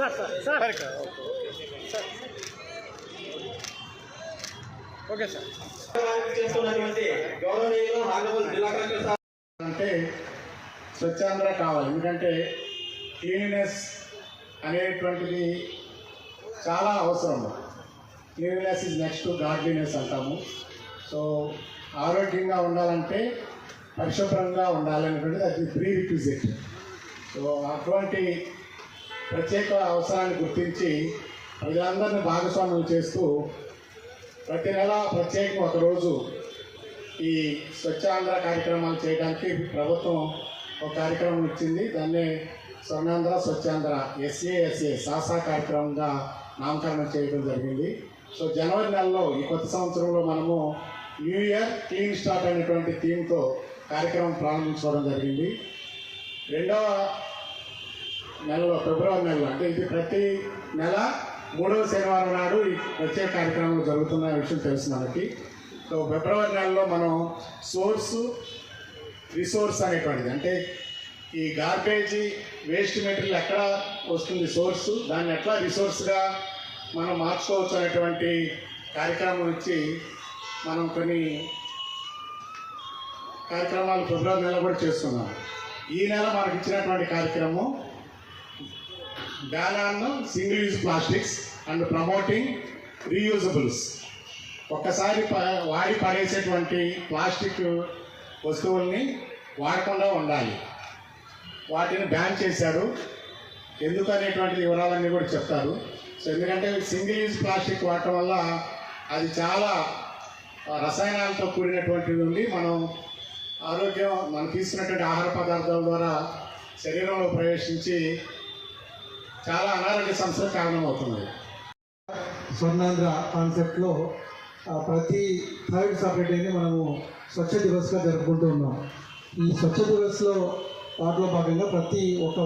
Sir sir okay sir. చేస్తున్నటువంటి గౌరవనీయులు ఆంధ్రప్రదేశ్ జిల్లా కలెక్టర్ సార్. అంటే స్వచ్ఛాంధ్ర కావాలి. ఎందుకంటే క్లీనినెస్ అనేటువంటిది చాలా అవసరం. Cleanliness is next to godliness అంటాము. సో ఆరోగ్యంగా ఉండాలంటే పరిశుభ్రంగా ఉండాలనేటువంటిది అది ప్రీ రిక్విజిట్ సో అటువంటి ప్రత్యేక అవసరాన్ని గుర్తించి ప్రజలందరినీ భాగస్వామ్యం చేస్తూ ప్రతి నెల ప్రత్యేకం ఒకరోజు ఈ స్వచ్ఛాంధ్ర కార్యక్రమాలు చేయడానికి ప్రభుత్వం ఒక కార్యక్రమం ఇచ్చింది. దాన్ని స్వర్ణాంధ్ర స్వచ్ఛాంధ్ర ఎస్ఏఎస్ఏ సాసా కార్యక్రమంగా నామకరణం చేయడం జరిగింది. సో జనవరి నెలలో ఈ కొత్త సంవత్సరంలో మనము న్యూ ఇయర్ క్లీన్ స్టార్ట్ అనేటువంటి థీమ్తో కార్యక్రమం ప్రారంభించుకోవడం జరిగింది. రెండవ నెలలో ఫిబ్రవరి నెలలో అంటే ఇది ప్రతి నెల మూడవ శనివారం నాడు ఈ ప్రత్యేక కార్యక్రమాలు జరుగుతున్న విషయం తెలుసు మనకి. సో ఫిబ్రవరి నెలలో మనం సోర్స్ రిసోర్స్ అనేటువంటిది అంటే ఈ గార్బేజీ వేస్ట్ మెటీరియల్ ఎక్కడ వస్తుంది సోర్స్ దాన్ని ఎట్లా రిసోర్స్గా మనం మార్చుకోవచ్చు అనేటువంటి కార్యక్రమం వచ్చి మనం కొన్ని కార్యక్రమాలు ఫిబ్రవరి నెల కూడా చేస్తున్నాం. ఈ నెల మనకి ఇచ్చినటువంటి కార్యక్రమం ban on single use plastics and promoting reusables ఒక్కసారి వాడి పడేసేటువంటి ప్లాస్టిక్ వస్తువుల్ని వాడకుండా ఉండాలి. వాటిని బ్యాన్ చేశారు. ఎందుకు అనేటువంటి వివరాలన్నీ కూడా చెప్తారు. సో ఎందుకంటే సింగిల్ యూజ్ ప్లాస్టిక్ వాడటం వల్ల అది చాలా రసాయనాలతో కూడినటువంటిది ఉంది మనం ఆరోగ్యం మనం తీసుకున్నటువంటి ఆహార పదార్థాల ద్వారా శరీరంలో ప్రవేశించి చాలా అనారోగ్య సమస్యలు కారణమవుతున్నాయి స్వర్ణాంధ్ర కాన్సెప్ట్లో ఆ, ప్రతి థర్డ్ సాటర్డేని మనము స్వచ్ఛ దివస్గా జరుపుకుంటూ ఉన్నాం. ఈ స్వచ్ఛ దివస్లో వాటిలో భాగంగా ప్రతి ఒక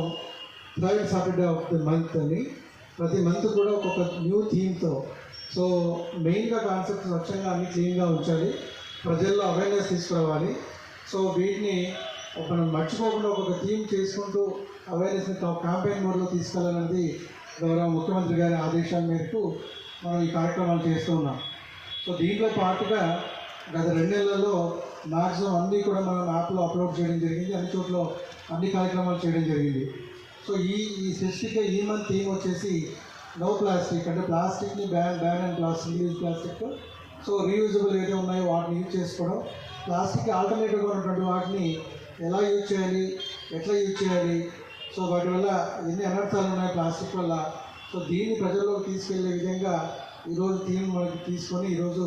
third Saturday of the month అని ప్రతి మంత్ కూడా ఒక్కొక్క న్యూ థీమ్తో. సో మెయిన్గా కాన్సెప్ట్ స్వచ్ఛంగా అన్ని క్లీన్గా ఉంచాలి. ప్రజల్లో అవేర్నెస్ తీసుకురావాలి. సో వీటిని మనం మర్చిపోకుండా ఒక్కొక్క థీమ్ చేసుకుంటూ అవేర్నెస్ని క్యాంపెయిన్ మోడ్లో తీసుకెళ్ళాలన్నది గౌరవ ముఖ్యమంత్రి గారి ఆదేశాల మేరకు మనం ఈ కార్యక్రమాలు చేస్తూ ఉన్నాం. సో దీంట్లో పాటుగా గత రెండు నెలల్లో మ్యాక్సిమం అన్నీ కూడా మనం యాప్లో అప్లోడ్ చేయడం జరిగింది. అన్ని చోట్ల అన్ని కార్యక్రమాలు చేయడం జరిగింది. సో ఈ ఈ స్పెసిఫిక్గా ఈ మంత్ థీమ్ వచ్చేసి నో ప్లాస్టిక్ అంటే ప్లాస్టిక్ని ban ban and plastic use plastic so reusable ఏదైతే ఉన్నాయో వాటిని యూజ్ చేసుకోవడం. ప్లాస్టిక్ ఆల్టర్నేటివ్గా ఉన్నటువంటి వాటిని ఎలా యూజ్ చేయాలి? ఎట్లా యూజ్ చేయాలి? సో వాటి వల్ల ఎన్ని అనర్థాలు ఉన్నాయి ప్లాస్టిక్ వల్ల. సో దీన్ని ప్రజల్లోకి తీసుకెళ్ళే విధంగా ఈరోజు థీమ్ మనకి తీసుకొని ఈరోజు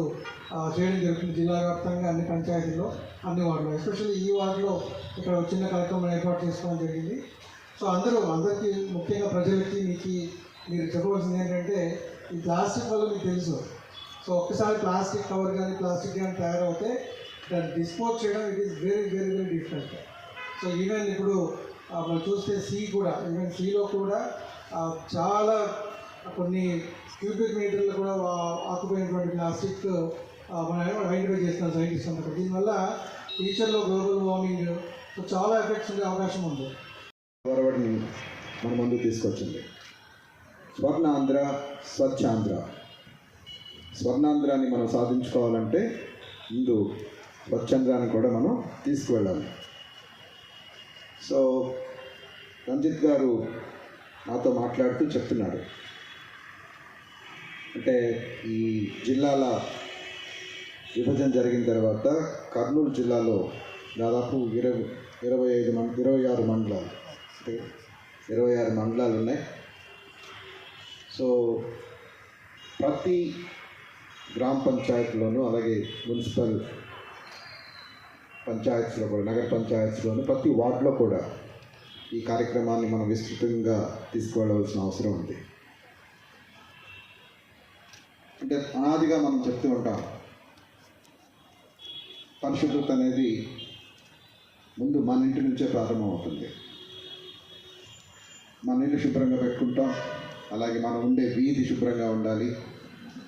చేయడం జరుగుతుంది జిల్లా వ్యాప్తంగా అన్ని పంచాయతీల్లో అన్ని వార్డులో ఎస్పెషల్లీ ఈ వార్డులో ఇక్కడ చిన్న కార్యక్రమం ఏర్పాటు చేసుకోవడం జరిగింది. సో అందరూ అందరికీ ముఖ్యంగా ప్రజలకి మీకు మీరు చెప్పవలసింది ఏంటంటే ఈ ప్లాస్టిక్ వల్ల మీకు తెలుసు. సో ఒక్కసారి ప్లాస్టిక్ కవర్ కానీ ప్లాస్టిక్ కానీ తయారవుతే దాన్ని డిస్పోజ్ చేయడం it is very very so even ఇప్పుడు మనం చూస్తే సీ కూడా ఈవెన్ సీలో కూడా చాలా కొన్ని క్యూబిక్ మీటర్లు కూడా ఆకుపోయినటువంటి ప్లాస్టిక్ మనం ఐడెంటిఫై చేస్తున్నాం సైంటిస్ట్ అంతా దీనివల్ల ఫ్యూచర్లో గ్లోబల్ వార్మింగ్ సో చాలా ఎఫెక్ట్స్ ఉండే అవకాశం ఉంది. ఒరవడిని మన ముందు తీసుకొచ్చింది. స్వర్ణాంధ్ర స్వచ్ఛాంధ్ర. స్వర్ణాంధ్రాన్ని మనం సాధించుకోవాలంటే ముందు స్వచ్ఛాంధ్రాన్ని కూడా మనం తీసుకువెళ్ళాలి. సో రంజిత్ గారు నాతో మాట్లాడుతూ చెప్తున్నాడు అంటే ఈ జిల్లాల విభజన జరిగిన తర్వాత కర్నూలు జిల్లాలో దాదాపు ఇరవై ఇరవై ఐదు మం ఇరవై ఆరు మండలాలు అంటే ఇరవై ఆరు మండలాలు ఉన్నాయి. సో ప్రతి గ్రామ పంచాయతీలోనూ అలాగే మున్సిపల్ పంచాయత్స్లో కూడా నగర పంచాయత్స్లోని ప్రతి వార్డులో కూడా ఈ కార్యక్రమాన్ని మనం విస్తృతంగా తీసుకువెళ్ళవలసిన అవసరం ఉంది. అంటే అనాదిగా మనం చెప్తూ ఉంటాం పరిశుభ్రత అనేది ముందు మన ఇంటి నుంచే ప్రారంభమవుతుంది. మన ఇల్లు శుభ్రంగా పెట్టుకుంటాం అలాగే మనం ఉండే వీధి శుభ్రంగా ఉండాలి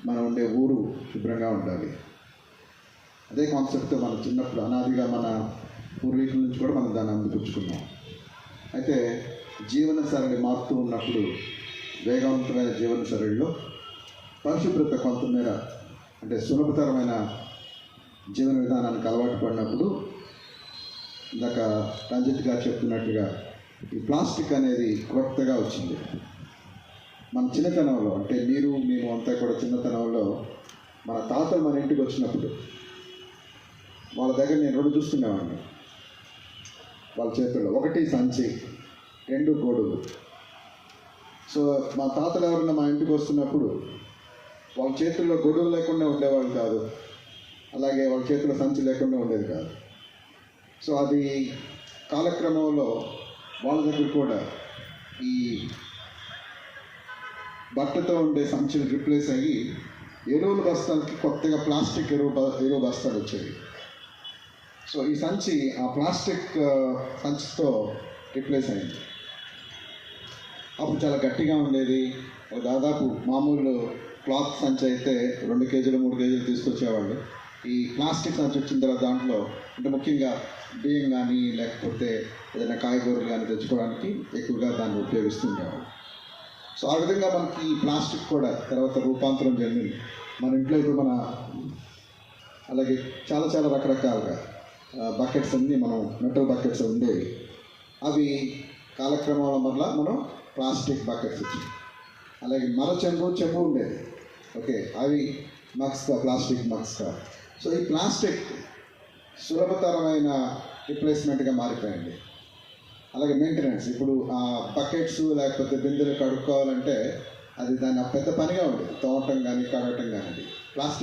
మనం ఉండే ఊరు శుభ్రంగా ఉండాలి. అదే కాన్సెప్ట్ మన చిన్నప్పుడు అనాదిగా మన పూర్వీకుల నుంచి కూడా మనం దాన్ని అందిపుచ్చుకున్నాం. అయితే జీవన సరళి మారుతూ ఉన్నప్పుడు వేగవంతమైన జీవన శైలిలో పరిశుభ్రత కొంతమేర అంటే సులభతరమైన జీవన విధానానికి అలవాటు పడినప్పుడు ఇందాక రంజిత్ గారు చెప్తున్నట్టుగా ఈ ప్లాస్టిక్ అనేది కొత్తగా వచ్చింది. మన చిన్నతనంలో అంటే మీరు మేము అంతా కూడా చిన్నతనంలో మన తాతలు మన ఇంటికి వచ్చినప్పుడు వాళ్ళ దగ్గర నేను రెండు చూస్తున్నవాడిని వాళ్ళ చేతుల్లో. ఒకటి సంచి రెండు గొడుగు సో మా తాతలు ఎవరన్నా మా ఇంటికి వస్తున్నప్పుడు వాళ్ళ చేతుల్లో గొడుగు లేకుండా ఉండేవాళ్ళు కాదు. అలాగే వాళ్ళ చేతిలో సంచి లేకుండా ఉండేది కాదు. సో అది కాలక్రమంలో వాళ్ళ దగ్గర కూడా ఈ బట్టతో ఉండే సంచులు రిప్లేస్ అయ్యి ఎరువుల బస్తాలకి కొత్తగా ప్లాస్టిక్ ఎరువు ఎరువు బస్తాలు వచ్చేవి సో ఈ సంచి ఆ ప్లాస్టిక్ సంచితో రిప్లేస్ అయింది. అప్పుడు చాలా గట్టిగా ఉండేది. ఒక దాదాపు మామూలు క్లాత్ సంచి అయితే రెండు కేజీలు మూడు కేజీలు తీసుకొచ్చేవాళ్ళు. ఈ ప్లాస్టిక్ సంచి వచ్చిన తర్వాత దాంట్లో అంటే ముఖ్యంగా బియ్యం కానీ లేకపోతే ఏదైనా కాయగూరలు కానీ తెచ్చుకోవడానికి ఎక్కువగా దాన్ని ఉపయోగిస్తుండేవాళ్ళు. సో ఆ విధంగా మనకి ఈ ప్లాస్టిక్ కూడా తర్వాత రూపాంతరం చెందింది. మన ఇంట్లో ఇప్పుడు మన అలాగే చాలా చాలా రకరకాలుగా బకెట్స్ అన్నీ మనం మెటల్ బకెట్స్ ఉండేవి. అవి కాలక్రమం వల్ల మనం ప్లాస్టిక్ బకెట్స్ వచ్చాయి అలాగే మర చెంబు చెంబు ఉండేది. ఓకే అవి మగ్స్గా ప్లాస్టిక్ మగ్స్గా సో ఈ ప్లాస్టిక్ సులభతరమైన రిప్లేస్మెంట్గా మారిపోయింది. అలాగే మెయింటెనెన్స్ ఇప్పుడు ఆ బకెట్స్ లేకపోతే బిందెలు కడుక్కోవాలంటే అది దాని పెద్ద పనిగా ఉండేది. తోమటం కానీ కడగటం కానీ ప్లాస్టిక్